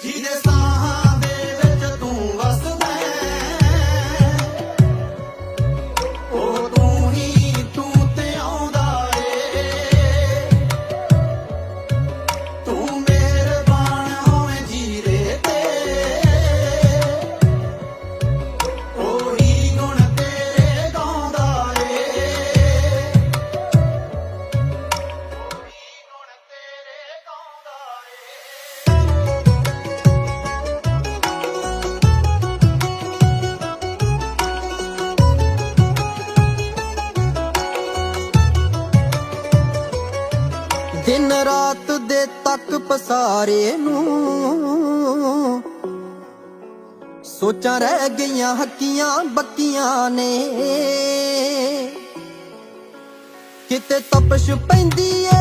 He just ਦਿਨ ਰਾਤ ਦੇ ਤੱਕ ਪਸਾਰੇ ਨੂੰ। ਸੋਚਾਂ ਰਹਿ ਗਈਆਂ, ਹੱਕੀਆਂ ਬੱਕੀਆਂ ਨੇ। ਕਿਤੇ ਤਪਸ਼ ਪੈਂਦੀ ਏ